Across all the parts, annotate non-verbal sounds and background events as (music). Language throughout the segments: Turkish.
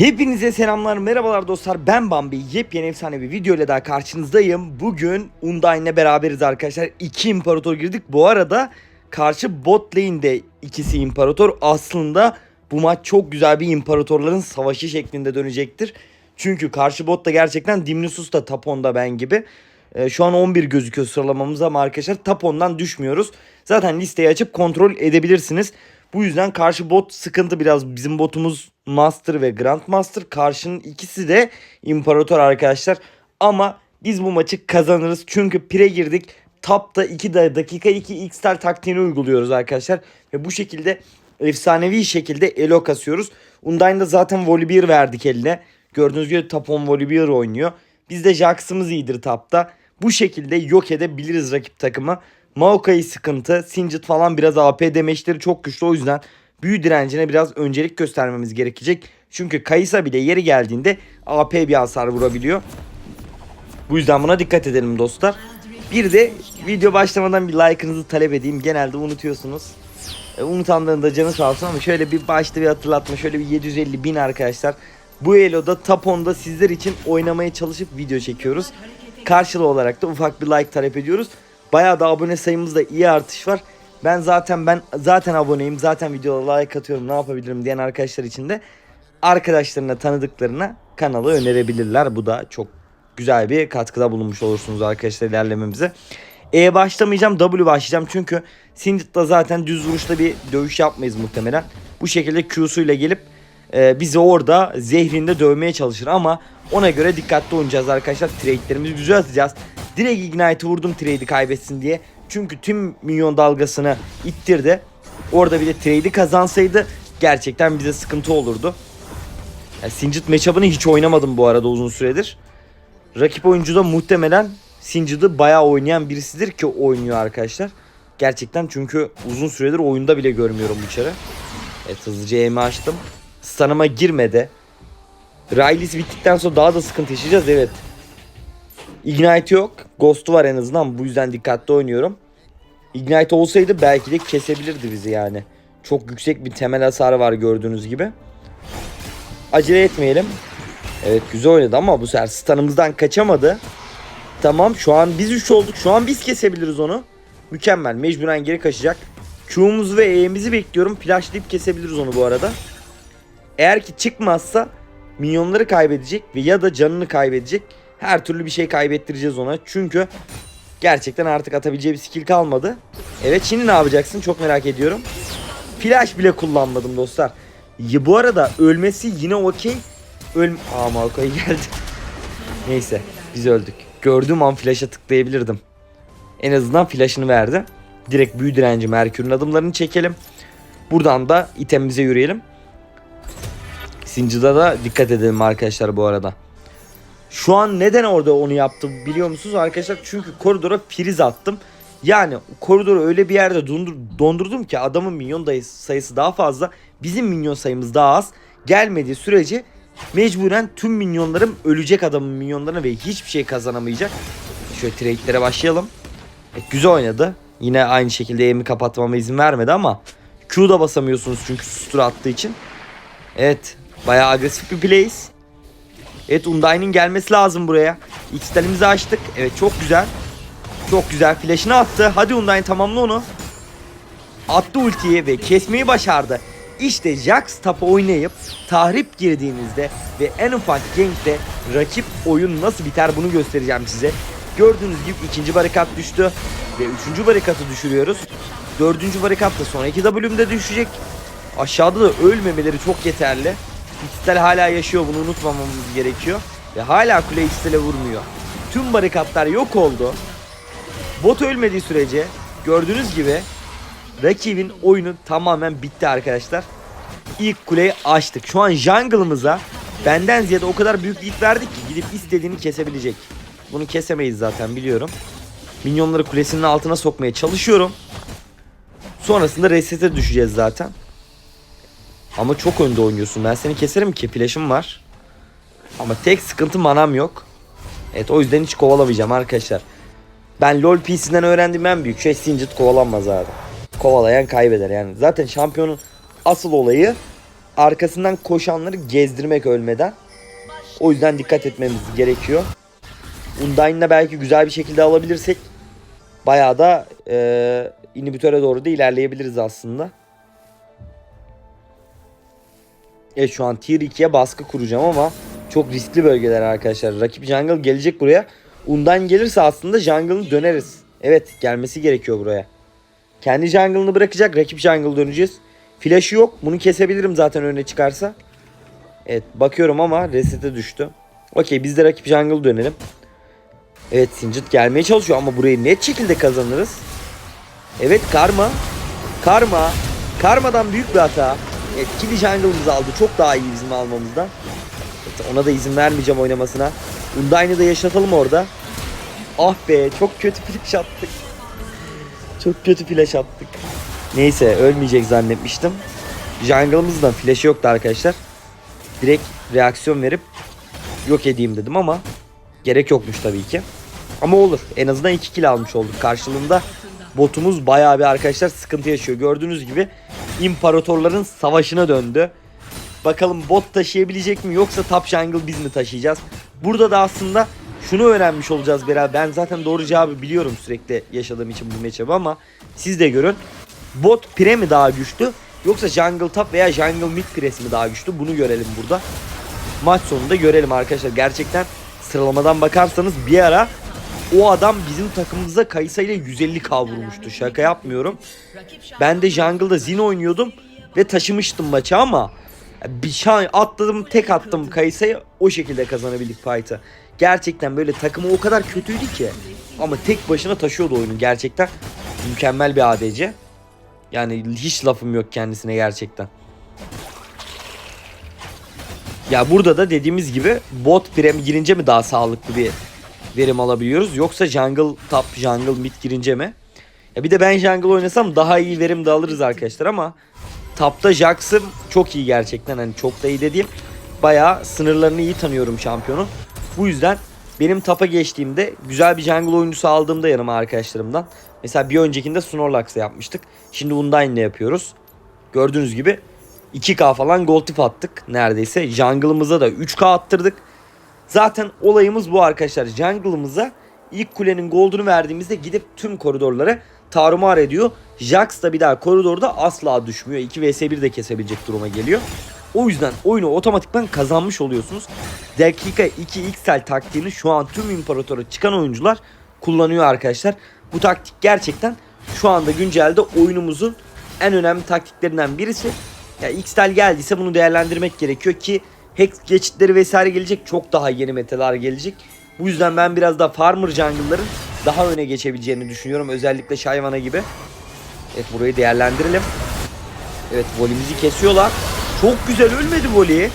Hepinize selamlar, merhabalar dostlar. Ben Bambi. Yepyeni efsane bir video ile daha karşınızdayım. Bugün Undyne'le beraberiz arkadaşlar. İki imparator girdik. Bu arada karşı bot lane'de ikisi imparator. Aslında bu maç çok güzel bir imparatorların savaşı şeklinde dönecektir. Çünkü karşı bot da gerçekten Dimnusus da Tapon'da ben gibi. Ee, şu an 11 gözüküyor sıralamamız ama arkadaşlar Tapon'dan düşmüyoruz. Zaten listeyi açıp kontrol edebilirsiniz. Bu yüzden karşı bot sıkıntı biraz. Bizim botumuz Master ve Grandmaster. Karşının ikisi de İmparator arkadaşlar. Ama biz bu maçı kazanırız. Çünkü pire girdik. Tapta 2 dakika 2 X-Star taktiğini uyguluyoruz arkadaşlar. Ve bu şekilde efsanevi şekilde elo kasıyoruz. Undyne'da zaten Volibear verdik eline. Gördüğünüz gibi Tapon Volibear oynuyor. Bizde Jax'ımız iyidir tapta. Bu şekilde yok edebiliriz rakip takımı. Maokai sıkıntı. Singed falan biraz AP demeçleri çok güçlü. O yüzden büyü direncine biraz öncelik göstermemiz gerekecek. Çünkü Kayısa bile yeri geldiğinde AP bir hasar vurabiliyor. Bu yüzden buna dikkat edelim dostlar. Bir de video başlamadan bir like'ınızı talep edeyim. Genelde unutuyorsunuz. E, unutanların canı sağ olsun ama şöyle bir başta bir hatırlatma. Şöyle bir 750 bin arkadaşlar. Bu Elo'da Tapon'da sizler için oynamaya çalışıp video çekiyoruz. Karşılığı olarak da ufak bir like talep ediyoruz. Bayağı da abone sayımızda iyi artış var. Ben zaten ben zaten aboneyim. Zaten videolara like atıyorum. Ne yapabilirim diyen arkadaşlar için de arkadaşlarına, tanıdıklarına kanalı önerebilirler. Bu da çok güzel bir katkıda bulunmuş olursunuz arkadaşlar ilerlememize. E başlamayacağım, W başlayacağım çünkü Sindit'la zaten düz vuruşta bir dövüş yapmayız muhtemelen. Bu şekilde Q'suyla gelip e, bizi orada zehrinde dövmeye çalışır ama ona göre dikkatli oynayacağız arkadaşlar. Trade'lerimizi güzel atacağız. Direkt Ignite'ı vurdum trade'i kaybetsin diye. Çünkü tüm minyon dalgasını ittirdi. Orada bir de trade'i kazansaydı gerçekten bize sıkıntı olurdu. Yani Singed matchup'ını hiç oynamadım bu arada uzun süredir. Rakip oyuncu da muhtemelen Singed'ı bayağı oynayan birisidir ki oynuyor arkadaşlar. Gerçekten çünkü uzun süredir oyunda bile görmüyorum bu çare. Evet hızlıca aim'i açtım. Stun'ıma girmedi. Riley's bittikten sonra daha da sıkıntı yaşayacağız evet. Ignite yok. Ghost'u var en azından. Bu yüzden dikkatli oynuyorum. Ignite olsaydı belki de kesebilirdi bizi yani. Çok yüksek bir temel hasarı var gördüğünüz gibi. Acele etmeyelim. Evet güzel oynadı ama bu sefer stun'ımızdan kaçamadı. Tamam şu an biz 3 olduk. Şu an biz kesebiliriz onu. Mükemmel. Mecburen geri kaçacak. Q'muzu ve E'mizi bekliyorum. Flashlayıp kesebiliriz onu bu arada. Eğer ki çıkmazsa minyonları kaybedecek ve ya da canını kaybedecek. Her türlü bir şey kaybettireceğiz ona. Çünkü gerçekten artık atabileceği bir skill kalmadı. Evet şimdi ne yapacaksın çok merak ediyorum. Flash bile kullanmadım dostlar. Bu arada ölmesi yine okey. Öl... Aa Maokai (laughs) geldi. Neyse biz öldük. Gördüğüm an flash'a tıklayabilirdim. En azından flash'ını verdi. Direkt büyü direnci Merkür'ün adımlarını çekelim. Buradan da itemimize yürüyelim. Sincı'da da dikkat edelim arkadaşlar bu arada. Şu an neden orada onu yaptım biliyor musunuz arkadaşlar? Çünkü koridora priz attım. Yani koridoru öyle bir yerde dondur, dondurdum ki adamın minyon sayısı daha fazla. Bizim minyon sayımız daha az. Gelmediği sürece mecburen tüm minyonlarım ölecek adamın minyonlarına ve hiçbir şey kazanamayacak. Şöyle trade'lere başlayalım. Evet, güzel oynadı. Yine aynı şekilde aim'i kapatmama izin vermedi ama Q'da basamıyorsunuz çünkü sustur attığı için. Evet bayağı agresif bir plays. Evet Undyne'in gelmesi lazım buraya. X'lerimizi açtık. Evet çok güzel. Çok güzel flash'ını attı. Hadi Undyne tamamla onu. Attı ultiyi ve kesmeyi başardı. İşte Jax tapa oynayıp tahrip girdiğinizde ve en ufak gankte rakip oyun nasıl biter bunu göstereceğim size. Gördüğünüz gibi ikinci barikat düştü ve üçüncü barikatı düşürüyoruz. Dördüncü barikat da sonraki W'mde düşecek. Aşağıda da ölmemeleri çok yeterli. Xtel hala yaşıyor bunu unutmamamız gerekiyor. Ve hala kule Xtel'e vurmuyor. Tüm barikatlar yok oldu. Bot ölmediği sürece gördüğünüz gibi rakibin oyunu tamamen bitti arkadaşlar. İlk kuleyi açtık. Şu an jungle'ımıza benden ziyade o kadar büyük lead verdik ki gidip istediğini kesebilecek. Bunu kesemeyiz zaten biliyorum. Minyonları kulesinin altına sokmaya çalışıyorum. Sonrasında resete düşeceğiz zaten. Ama çok önde oynuyorsun. Ben seni keserim ki flash'ım var. Ama tek sıkıntı manam yok. Evet o yüzden hiç kovalamayacağım arkadaşlar. Ben LoL PC'den öğrendiğim en büyük şey Singed kovalanmaz abi. Kovalayan kaybeder yani. Zaten şampiyonun asıl olayı arkasından koşanları gezdirmek ölmeden. O yüzden dikkat etmemiz gerekiyor. Undyne'la belki güzel bir şekilde alabilirsek bayağı da e, inhibitöre doğru da ilerleyebiliriz aslında. Evet şu an tier 2'ye baskı kuracağım ama çok riskli bölgeler arkadaşlar. Rakip jungle gelecek buraya. Undyne gelirse aslında jungle'ını döneriz. Evet gelmesi gerekiyor buraya. Kendi jungle'ını bırakacak. Rakip jungle döneceğiz. Flash'ı yok. Bunu kesebilirim zaten öne çıkarsa. Evet bakıyorum ama reset'e düştü. Okey biz de rakip jungle dönelim. Evet Singed gelmeye çalışıyor ama burayı net şekilde kazanırız. Evet Karma. Karma. Karma'dan büyük bir hata. Evet Kili jungle'ımızı aldı. Çok daha iyi bizim almamızdan. Ona da izin vermeyeceğim oynamasına. Undyne'ı da yaşatalım orada. Ah be çok kötü flash attık. Çok kötü flash attık. Neyse ölmeyecek zannetmiştim. Jungle'ımızdan flash'ı yoktu arkadaşlar. Direkt reaksiyon verip yok edeyim dedim ama gerek yokmuş tabii ki. Ama olur. En azından 2 kill almış olduk. Karşılığında botumuz bayağı bir arkadaşlar sıkıntı yaşıyor. Gördüğünüz gibi imparatorların savaşına döndü. Bakalım bot taşıyabilecek mi yoksa top jungle biz mi taşıyacağız? Burada da aslında şunu öğrenmiş olacağız beraber. Ben zaten doğru cevabı biliyorum sürekli yaşadığım için bu matchup'ı ama siz de görün. Bot pire mi daha güçlü yoksa jungle top veya jungle mid press mi daha güçlü? Bunu görelim burada. Maç sonunda görelim arkadaşlar. Gerçekten sıralamadan bakarsanız bir ara o adam bizim takımımıza Kaysa ile 150k vurmuştu. Şaka yapmıyorum. Ben de jungle'da Zin oynuyordum ve taşımıştım maçı ama bir şan atladım tek attım Kayısa'ya o şekilde kazanabildik fight'ı. Gerçekten böyle takımı o kadar kötüydü ki ama tek başına taşıyordu oyunu gerçekten. Mükemmel bir ADC. Yani hiç lafım yok kendisine gerçekten. Ya burada da dediğimiz gibi bot prem girince mi daha sağlıklı bir verim alabiliyoruz yoksa jungle top jungle mid girince mi? Ya bir de ben jungle oynasam daha iyi verim de alırız arkadaşlar ama Tapta Jax'ım çok iyi gerçekten hani çok da iyi dediğim bayağı sınırlarını iyi tanıyorum şampiyonun. Bu yüzden benim tapa geçtiğimde güzel bir jungle oyuncusu aldığımda yanıma arkadaşlarımdan. Mesela bir öncekinde Snorlax'la yapmıştık. Şimdi Undyne'le yapıyoruz. Gördüğünüz gibi 2K falan gold tip attık neredeyse. Jungle'ımıza da 3K attırdık. Zaten olayımız bu arkadaşlar. Jungle'ımıza ilk kulenin gold'unu verdiğimizde gidip tüm koridorları tarumar ediyor. Jax da bir daha koridorda asla düşmüyor. 2 vs 1 de kesebilecek duruma geliyor. O yüzden oyunu otomatikman kazanmış oluyorsunuz. Dakika 2 XL taktiğini şu an tüm imparatora çıkan oyuncular kullanıyor arkadaşlar. Bu taktik gerçekten şu anda güncelde oyunumuzun en önemli taktiklerinden birisi. Ya XL geldiyse bunu değerlendirmek gerekiyor ki Hex geçitleri vesaire gelecek. Çok daha yeni metalar gelecek. Bu yüzden ben biraz da farmer jungle'ların daha öne geçebileceğini düşünüyorum. Özellikle Shyvana gibi. Evet burayı değerlendirelim. Evet volimizi kesiyorlar. Çok güzel ölmedi voli.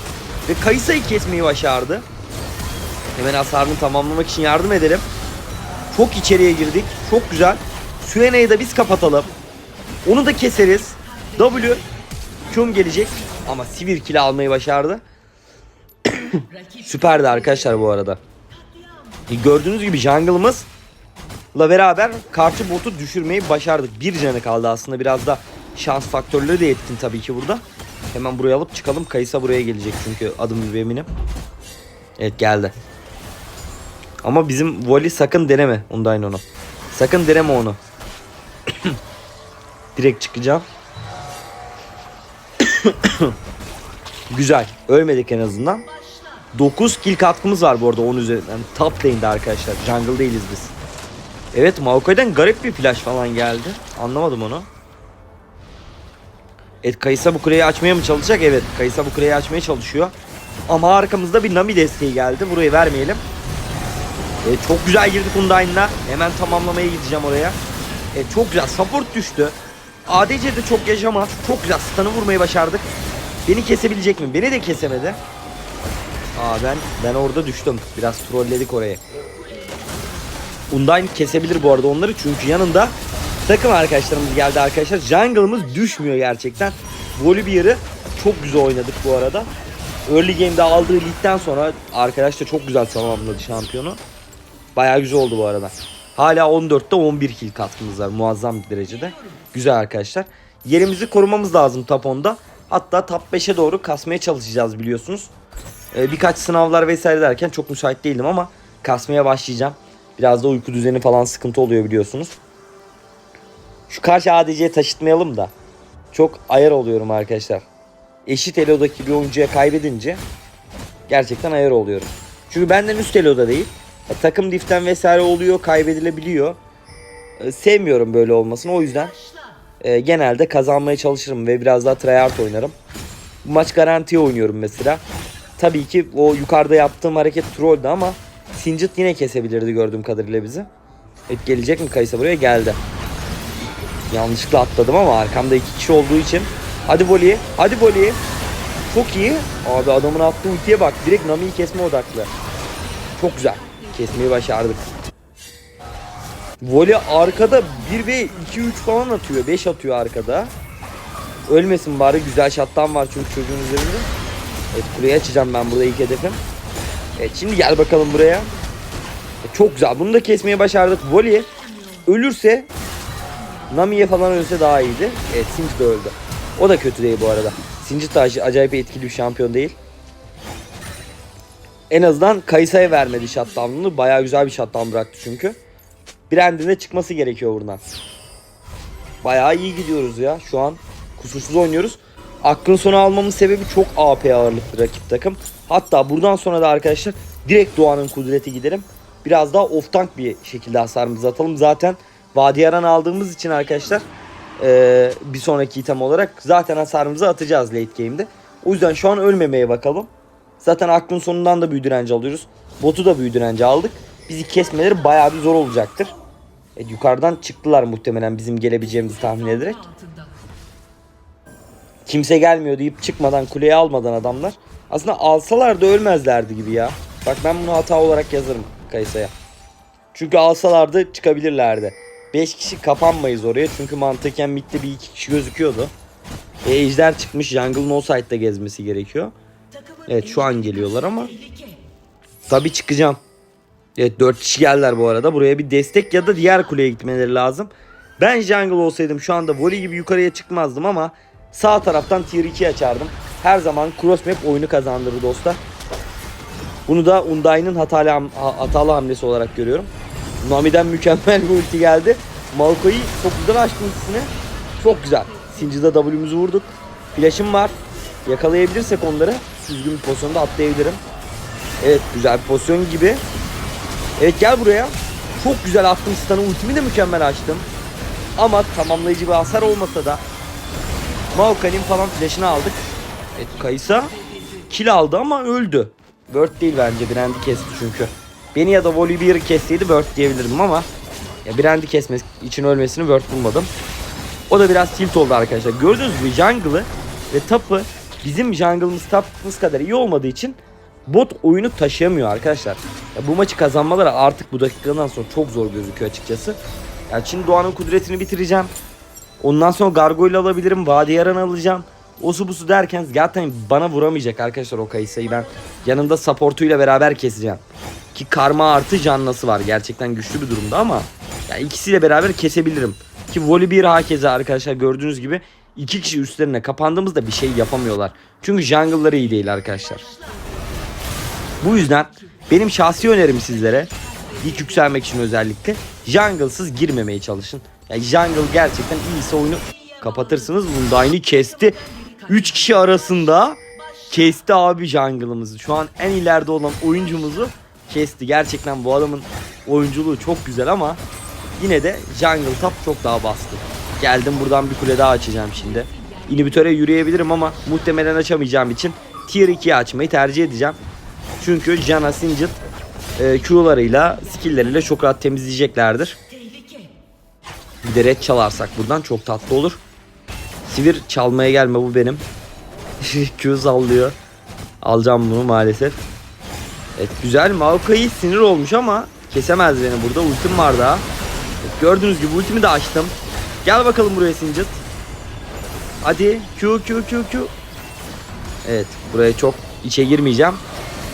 Ve Kayısa'yı kesmeyi başardı. Hemen hasarını tamamlamak için yardım edelim. Çok içeriye girdik. Çok güzel. Suena'yı da biz kapatalım. Onu da keseriz. W. Q'm gelecek. Ama sivir kill almayı başardı. (laughs) Süperdi arkadaşlar bu arada. E, Gördüğünüz gibi jungle'ımız la beraber karşı botu düşürmeyi başardık. Bir canı kaldı aslında biraz da şans faktörleri de etkin tabii ki burada. Hemen buraya alıp çıkalım. Kayısa buraya gelecek çünkü adım gibi eminim. Evet geldi. Ama bizim Voli sakın deneme ondan onu. Sakın deneme onu. (coughs) Direkt çıkacağım. (coughs) Güzel. Ölmedik en azından. 9 kill katkımız var bu arada 10 üzerinden. Top lane'de arkadaşlar. Jungle değiliz biz. Evet Maokai'den garip bir flash falan geldi. Anlamadım onu. Evet Kayısa bu kuleyi açmaya mı çalışacak? Evet Kayısa bu kuleyi açmaya çalışıyor. Ama arkamızda bir Nami desteği geldi. Burayı vermeyelim. Evet, çok güzel girdik Undyne'la. Hemen tamamlamaya gideceğim oraya. Evet, çok güzel. Support düştü. ADC de çok yaşamaz. Çok güzel. Stun'ı vurmayı başardık. Beni kesebilecek mi? Beni de kesemedi. Aa ben ben orada düştüm. Biraz trolledik orayı. Undyne kesebilir bu arada onları çünkü yanında takım arkadaşlarımız geldi arkadaşlar. Jungle'ımız düşmüyor gerçekten. Volibear'ı çok güzel oynadık bu arada. Early game'de aldığı ligden sonra arkadaş da çok güzel tamamladı şampiyonu. Bayağı güzel oldu bu arada. Hala 14'te 11 kill katkımız var muazzam bir derecede. Güzel arkadaşlar. Yerimizi korumamız lazım top 10'da. Hatta top 5'e doğru kasmaya çalışacağız biliyorsunuz. Ee, birkaç sınavlar vesaire derken çok müsait değildim ama kasmaya başlayacağım. Biraz da uyku düzeni falan sıkıntı oluyor biliyorsunuz. Şu karşı ADC'ye taşıtmayalım da. Çok ayar oluyorum arkadaşlar. Eşit elodaki bir oyuncuya kaybedince gerçekten ayar oluyorum. Çünkü benden üst eloda değil. E, takım diften vesaire oluyor, kaybedilebiliyor. E, sevmiyorum böyle olmasını. O yüzden e, genelde kazanmaya çalışırım ve biraz daha tryhard oynarım. Bu maç garantiye oynuyorum mesela. Tabii ki o yukarıda yaptığım hareket trolldü ama Singed yine kesebilirdi gördüğüm kadarıyla bizi. Evet gelecek mi Kaysa buraya? Geldi. Yanlışlıkla atladım ama arkamda iki kişi olduğu için. Hadi volley. Hadi volley. Çok iyi. Abi adamın attığı ultiye bak. Direkt Nami'yi kesme odaklı. Çok güzel. Kesmeyi başardık. Voley arkada 1 ve 2 3 falan atıyor. 5 atıyor arkada. Ölmesin bari. Güzel şattan var çünkü çocuğun üzerinde. Evet kuleyi açacağım ben burada ilk hedefim. Evet şimdi gel bakalım buraya. E, çok güzel. Bunu da kesmeyi başardık. Voley ölürse Nami'ye falan ölse daha iyiydi. Evet Singed de öldü. O da kötü değil bu arada. De ac- acayip etkili bir şampiyon değil. En azından Kayısa'ya vermedi shutdown'unu. Bayağı güzel bir shutdown bıraktı çünkü. Brand'in de çıkması gerekiyor buradan. Bayağı iyi gidiyoruz ya. Şu an kusursuz oynuyoruz. Aklın sonu almamın sebebi çok AP ağırlıklı rakip takım. Hatta buradan sonra da arkadaşlar direkt Doğan'ın kudreti gidelim. Biraz daha off tank bir şekilde hasarımızı atalım. Zaten Vadiyaran aldığımız için arkadaşlar eee, bir sonraki item olarak zaten hasarımızı atacağız late game'de. O yüzden şu an ölmemeye bakalım. Zaten aklın sonundan da büyü direnci alıyoruz. Botu da büyü direnci aldık. Bizi kesmeleri bayağı bir zor olacaktır. Evet, yukarıdan çıktılar muhtemelen bizim gelebileceğimizi tahmin ederek. Kimse gelmiyor deyip çıkmadan kuleyi almadan adamlar. Aslında alsalar da ölmezlerdi gibi ya. Bak ben bunu hata olarak yazarım Kayısa'ya. Çünkü alsalardı çıkabilirlerdi. 5 kişi kapanmayız oraya çünkü mantıken midde bir iki kişi gözüküyordu. E, ejder çıkmış jungle no side'da gezmesi gerekiyor. Evet şu an geliyorlar ama tabi çıkacağım. Evet 4 kişi geldiler bu arada. Buraya bir destek ya da diğer kuleye gitmeleri lazım. Ben jungle olsaydım şu anda volley gibi yukarıya çıkmazdım ama sağ taraftan tier 2 açardım. Her zaman cross map oyunu kazandırır dostlar. Bunu da Undai'nin hatalı, ham- ha- hatalı hamlesi olarak görüyorum. Nami'den mükemmel bir ulti geldi. Malko'yu çok güzel açtı ultisini. Çok güzel. Singed'a W'muzu vurduk. Flash'ım var. Yakalayabilirsek onları düzgün bir pozisyonda atlayabilirim. Evet güzel bir pozisyon gibi. Evet gel buraya. Çok güzel attım stun'ı. Ultimi de mükemmel açtım. Ama tamamlayıcı bir hasar olmasa da Maokan'in falan flash'ını aldık. Evet Kaysa kill aldı ama öldü. Bird değil bence. Brand'i kesti çünkü. Beni ya da Volibear'ı kesseydi Bird diyebilirdim ama ya Brand'i kesmesi için ölmesini Bird bulmadım. O da biraz tilt oldu arkadaşlar. Gördüğünüz gibi jungle'ı ve tap'ı bizim jungle'ımız tap'ımız kadar iyi olmadığı için bot oyunu taşıyamıyor arkadaşlar. Ya bu maçı kazanmaları artık bu dakikadan sonra çok zor gözüküyor açıkçası. Yani şimdi Doğan'ın kudretini bitireceğim. Ondan sonra Gargoyle alabilirim. Vadi Yaran alacağım. Osu busu derken zaten bana vuramayacak arkadaşlar o Kayısa'yı ben yanında supportuyla beraber keseceğim. Ki karma artı canlısı var. Gerçekten güçlü bir durumda ama yani ikisiyle beraber kesebilirim. Ki Volibear hakeza arkadaşlar gördüğünüz gibi iki kişi üstlerine kapandığımızda bir şey yapamıyorlar. Çünkü jungle'ları iyi değil arkadaşlar. Bu yüzden benim şahsi önerim sizlere ilk yükselmek için özellikle jungle'sız girmemeye çalışın. Yani jungle gerçekten iyiyse oyunu kapatırsınız. Undyne'i kesti. 3 kişi arasında kesti abi jungle'ımızı. Şu an en ileride olan oyuncumuzu kesti. Gerçekten bu adamın oyunculuğu çok güzel ama yine de jungle top çok daha baskın. Geldim buradan bir kule daha açacağım şimdi. İnhibitöre yürüyebilirim ama muhtemelen açamayacağım için tier 2'yi açmayı tercih edeceğim. Çünkü Jana Singed e, Q'larıyla, skill'leriyle çok rahat temizleyeceklerdir. Bir de red çalarsak buradan çok tatlı olur. Sivir çalmaya gelme bu benim. (laughs) Q sallıyor. Alacağım bunu maalesef. Evet güzel. Maokai sinir olmuş ama kesemez beni burada. Ultim var daha. Evet, gördüğünüz gibi ultimi de açtım. Gel bakalım buraya Singed. Hadi Q Q Q Q. Evet buraya çok içe girmeyeceğim.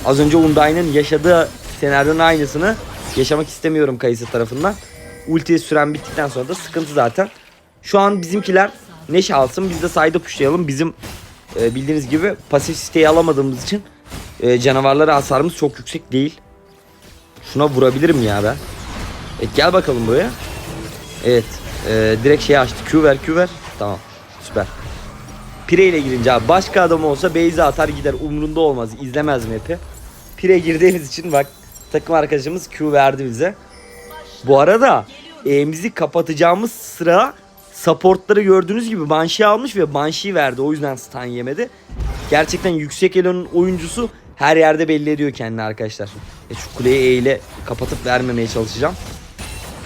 Az önce Undyne'ın yaşadığı senaryonun aynısını yaşamak istemiyorum Kayısı tarafından. Ulti süren bittikten sonra da sıkıntı zaten. Şu an bizimkiler neş alsın biz de side'ı pushlayalım. Bizim e, bildiğiniz gibi pasif siteyi alamadığımız için e, canavarlara hasarımız çok yüksek değil. Şuna vurabilirim ya ben. Evet gel bakalım buraya. Evet. e, direkt şey açtı. Q ver Q ver. Tamam. Süper. Pire ile girince abi başka adam olsa Beyza atar gider umrunda olmaz izlemez map'i. Pire girdiğimiz için bak takım arkadaşımız Q verdi bize. Bu arada E'mizi kapatacağımız sıra supportları gördüğünüz gibi Banshee almış ve Banshee verdi o yüzden stun yemedi. Gerçekten yüksek elonun oyuncusu her yerde belli ediyor kendini arkadaşlar. E şu kuleyi E ile kapatıp vermemeye çalışacağım.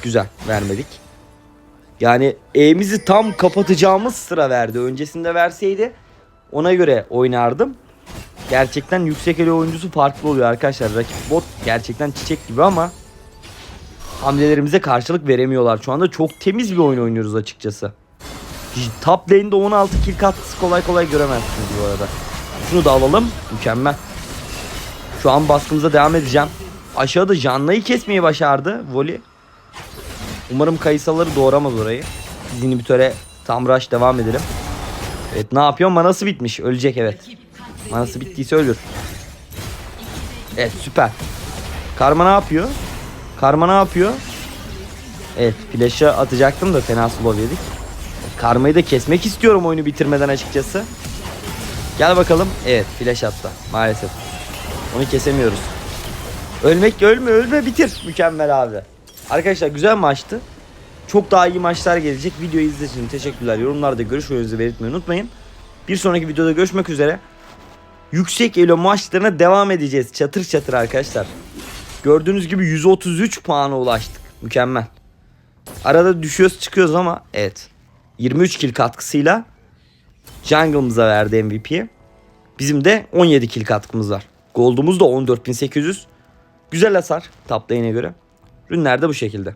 Güzel vermedik. Yani E'mizi tam kapatacağımız sıra verdi. Öncesinde verseydi ona göre oynardım. Gerçekten yüksek elo oyuncusu farklı oluyor arkadaşlar. Rakip bot gerçekten çiçek gibi ama hamlelerimize karşılık veremiyorlar. Şu anda çok temiz bir oyun oynuyoruz açıkçası. Top lane'de 16 kill katkısı kolay kolay göremezsiniz bu arada. Şunu da alalım. Mükemmel. Şu an baskımıza devam edeceğim. Aşağıda Janna'yı kesmeyi başardı. Voli. Umarım kayısaları doğramaz orayı. Biz inhibitöre tam rush devam edelim. Evet ne yapıyor? Manası bitmiş. Ölecek evet. Manası bittiyse ölür. Evet süper. Karma ne yapıyor? Karma ne yapıyor? Evet flash'ı atacaktım da fena slow yedik. Karmayı da kesmek istiyorum oyunu bitirmeden açıkçası. Gel bakalım. Evet flash attı maalesef. Onu kesemiyoruz. Ölmek ölme ölme bitir. Mükemmel abi. Arkadaşlar güzel maçtı. Çok daha iyi maçlar gelecek. Videoyu izlediğiniz için teşekkürler. Yorumlarda görüşlerinizi belirtmeyi unutmayın. Bir sonraki videoda görüşmek üzere. Yüksek elo maçlarına devam edeceğiz. Çatır çatır arkadaşlar. Gördüğünüz gibi 133 puana ulaştık. Mükemmel. Arada düşüyoruz çıkıyoruz ama evet. 23 kill katkısıyla Jungle'ımıza verdi MVP'yi. Bizim de 17 kill katkımız var. Gold'umuz da 14.800. Güzel hasar top lane'e göre. Ürünler de bu şekilde.